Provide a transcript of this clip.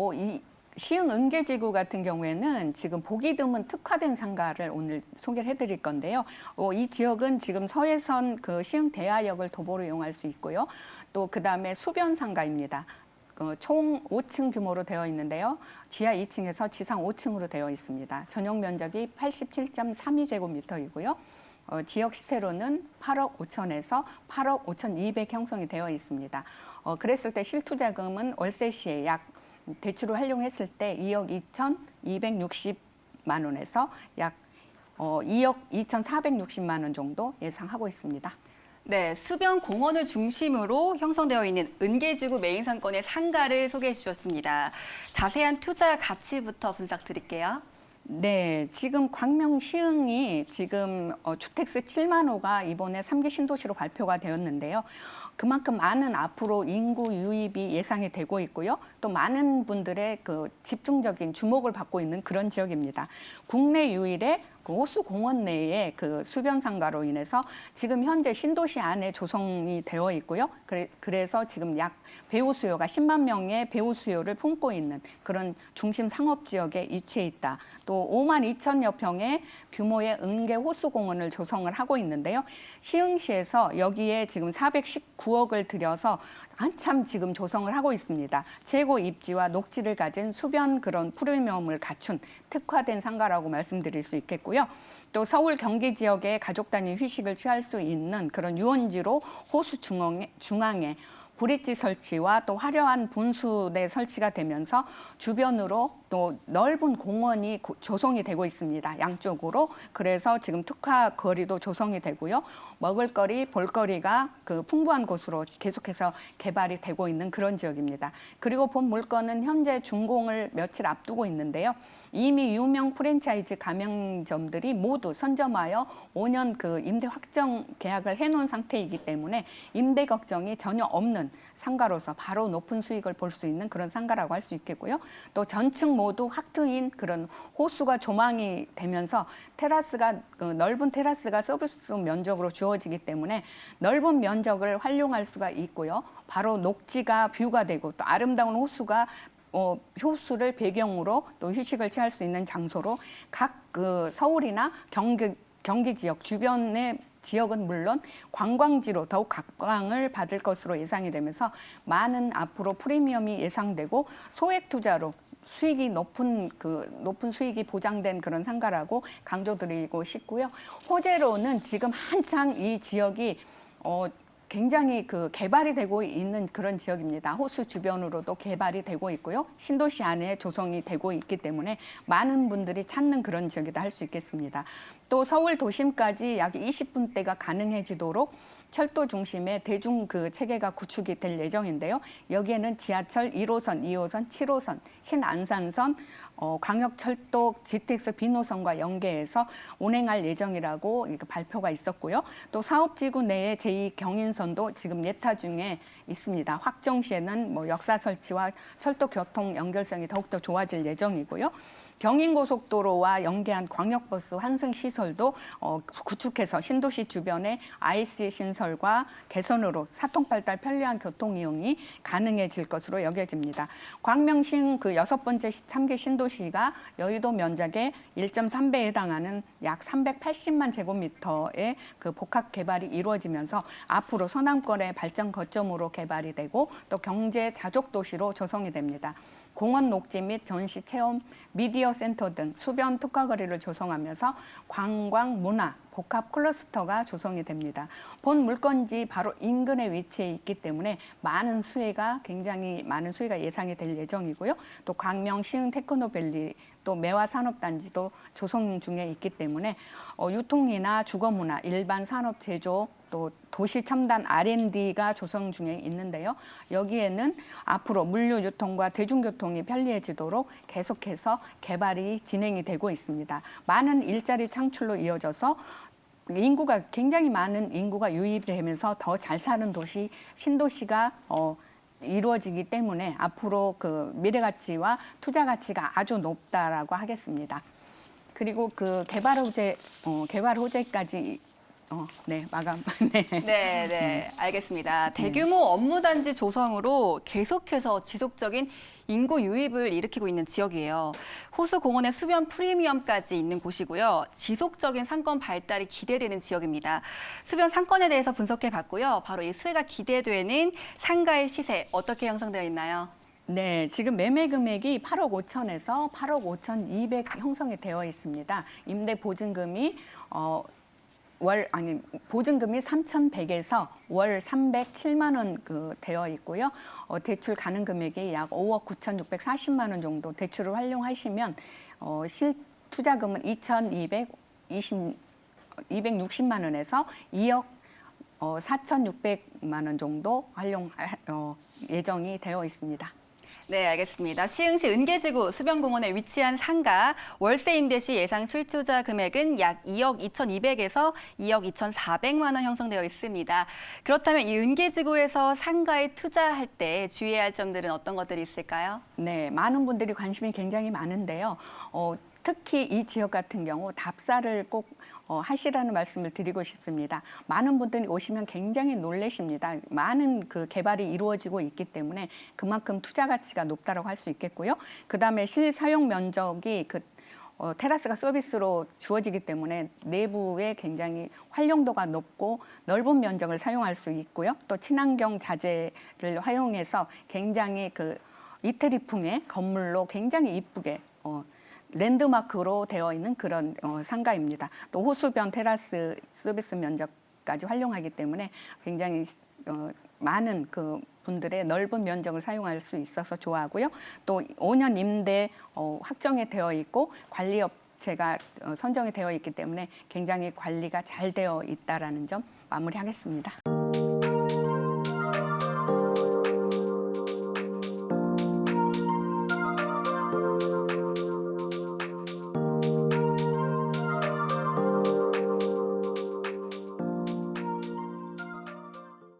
어, 이 시흥 은계지구 같은 경우에는 지금 보기 드문 특화된 상가를 오늘 소개를 해드릴 건데요. 어, 이 지역은 지금 서해선 그 시흥 대하역을 도보로 이용할 수 있고요. 또 그 다음에 수변 상가입니다. 어, 총 5층 규모로 되어 있는데요. 지하 2층에서 지상 5층으로 되어 있습니다. 전용 면적이 87.32제곱미터이고요. 어, 지역 시세로는 8억 5천에서 8억 5천 2백 형성이 되어 있습니다. 어, 그랬을 때 실투자금은 월세 시에 약 대출을 활용했을 때 2억 2천 260만 원에서 약 어, 2억 2,460만 원 정도 예상하고 있습니다. 네, 수변 공원을 중심으로 형성되어 있는 은계지구 메인 상권의 상가를 소개해 주셨습니다. 자세한 투자 가치부터 분석 드릴게요. 네, 지금 광명 시흥이 지금 어, 주택수 7만 호가 이번에 3기 신도시로 발표가 되었는데요. 그만큼 많은 앞으로 인구 유입이 예상이 되고 있고요. 또 많은 분들의 그 집중적인 주목을 받고 있는 그런 지역입니다. 국내 유일의 그 호수 공원 내에 그 수변 상가로 인해서 지금 현재 신도시 안에 조성이 되어 있고요. 그래, 그래 서 지금 약 배우 수요가 10만 명의 배우 수요를 품고 있는 그런 중심 상업 지역에 위치해 있다. 또 5만 2천여 평의 규모의 은계 호수 공원을 조성을 하고 있는데요. 시흥시에서 여기에 지금 419억을 들여서 한참 지금 조성을 하고 있습니다. 최고 입지와 녹지를 가진 수변 그런 프리미엄을 갖춘 특화된 상가라고 말씀드릴 수 있겠고요. 또 서울 경기 지역에 가족 단위 휴식을 취할 수 있는 그런 유원지로 호수 중앙에, 중앙에 브릿지 설치와 또 화려한 분수대 설치가 되면서 주변으로 또 넓은 공원이 고- 조성이 되고 있습니다. 양쪽으로. 그래서 지금 특화 거리도 조성이 되고요. 먹을거리, 볼거리가 그 풍부한 곳으로 계속해서 개발이 되고 있는 그런 지역입니다. 그리고 본 물건은 현재 준공을 며칠 앞두고 있는데요. 이미 유명 프랜차이즈 가맹점들이 모두 선점하여 5년 그 임대 확정 계약을 해놓은 상태이기 때문에 임대 걱정이 전혀 없는 상가로서 바로 높은 수익을 볼 수 있는 그런 상가라고 할 수 있겠고요. 또 전층 모두 확 트인 그런 호수가 조망이 되면서 테라스가 그 넓은 테라스가 서비스 면적으로 주어지기 때문에 넓은 면적을 활용할 수가 있고요. 바로 녹지가 뷰가 되고 또 아름다운 호수가 어, 호수를 배경으로 또 휴식을 취할 수 있는 장소로 각 그 서울이나 경기 경기 지역 주변의 지역은 물론 관광지로 더욱 각광을 받을 것으로 예상이 되면서 많은 앞으로 프리미엄이 예상되고 소액 투자로 수익이 높은 그 높은 수익이 보장된 그런 상가라고 강조드리고 싶고요. 호재로는 지금 한창 이 지역이 어 굉장히 그 개발이 되고 있는 그런 지역입니다. 호수 주변으로도 개발이 되고 있고요. 신도시 안에 조성이 되고 있기 때문에 많은 분들이 찾는 그런 지역이다 할 수 있겠습니다. 또 서울 도심까지 약 20분대가 가능해지도록 철도 중심의 대중 그 체계가 구축이 될 예정인데요. 여기에는 지하철 1호선, 2호선, 7호선, 신안산선, 어, 광역철도 GTX 비노선과 연계해서 운행할 예정이라고 발표가 있었고요. 또 사업지구 내에 제2경인선도 지금 예타 중에 있습니다. 확정 시에는 뭐 역사 설치와 철도 교통 연결성이 더욱더 좋아질 예정이고요. 경인고속도로와 연계한 광역버스 환승 시설도 어, 구축해서 신도시 주변에 IC 신설과 개선으로 사통팔달 편리한 교통 이용이 가능해질 것으로 여겨집니다. 광명시 그 여섯 번째 3기 신도시가 여의도 면적의 1.3배에 해당하는 약 380만 제곱미터의 그 복합 개발이 이루어지면서 앞으로 서남권의 발전 거점으로 개발이 되고 또 경제 자족 도시로 조성이 됩니다. 공원 녹지 및 전시 체험, 미디어 센터 등 수변 특화거리를 조성하면서 관광, 문화, 복합 클러스터가 조성이 됩니다. 본 물건지 바로 인근에 위치해 있기 때문에 많은 수혜가 굉장히 많은 수혜가 예상이 될 예정이고요. 또 광명 시흥 테크노밸리 또 매화 산업단지도 조성 중에 있기 때문에 어, 유통이나 주거문화, 일반 산업 제조 또 도시 첨단 R&D가 조성 중에 있는데요. 여기에는 앞으로 물류 유통과 대중교통이 편리해지도록 계속해서 개발이 진행이 되고 있습니다. 많은 일자리 창출로 이어져서 인구가 굉장히 많은 인구가 유입되면서 더 잘 사는 도시 신도시가 어, 이루어지기 때문에 앞으로 그 미래 가치와 투자 가치가 아주 높다라고 하겠습니다. 그리고 그 개발 호재 어, 개발 호재까지 어, 네, 마감. 네. 네, 네, 알겠습니다. 대규모 업무 단지 조성으로 계속해서 지속적인 인구 유입을 일으키고 있는 지역이에요. 호수 공원의 수변 프리미엄까지 있는 곳이고요. 지속적인 상권 발달이 기대되는 지역입니다. 수변 상권에 대해서 분석해 봤고요. 바로 이 수혜가 기대되는 상가의 시세 어떻게 형성되어 있나요? 네, 지금 매매 금액이 8억 5천에서 8억 5천 200 형성이 되어 있습니다. 임대 보증금이 어, 월 아니 보증금이 3,100에서 월 307만 원 그 되어 있고요. 어, 대출 가능 금액이 약 5억 9,640만 원 정도 대출을 활용하시면 어, 실 투자금은 2,220 260만 원에서 2억 어, 4,600만 원 정도 활용 어, 예정이 되어 있습니다. 네, 알겠습니다. 시흥시 은계지구 수변공원에 위치한 상가 월세 임대 시 예상 실투자 금액은 약 2억 2,200에서 2억 2,400만 원 형성되어 있습니다. 그렇다면 이 은계지구에서 상가에 투자할 때 주의해야 할 점들은 어떤 것들이 있을까요? 네, 많은 분들이 관심이 굉장히 많은데요. 어, 특히 이 지역 같은 경우 답사를 꼭 어, 하시라는 말씀을 드리고 싶습니다. 많은 분들이 오시면 굉장히 놀라십니다. 많은 그 개발이 이루어지고 있기 때문에 그만큼 투자 가치가 높다고 할 수 있겠고요. 그 다음에 실사용 면적이 그 어, 테라스가 서비스로 주어지기 때문에 내부에 굉장히 활용도가 높고 넓은 면적을 사용할 수 있고요. 또 친환경 자재를 활용해서 굉장히 그 이태리풍의 건물로 굉장히 이쁘게 어, 랜드마크로 되어 있는 그런 어, 상가입니다. 또 호수변 테라스 서비스 면적까지 활용하기 때문에 굉장히 어, 많은 그 분들의 넓은 면적을 사용할 수 있어서 좋아하고요. 또 5년 임대 어, 확정이 되어 있고 관리업체가 어, 선정이 되어 있기 때문에 굉장히 관리가 잘 되어 있다라는 점 마무리하겠습니다.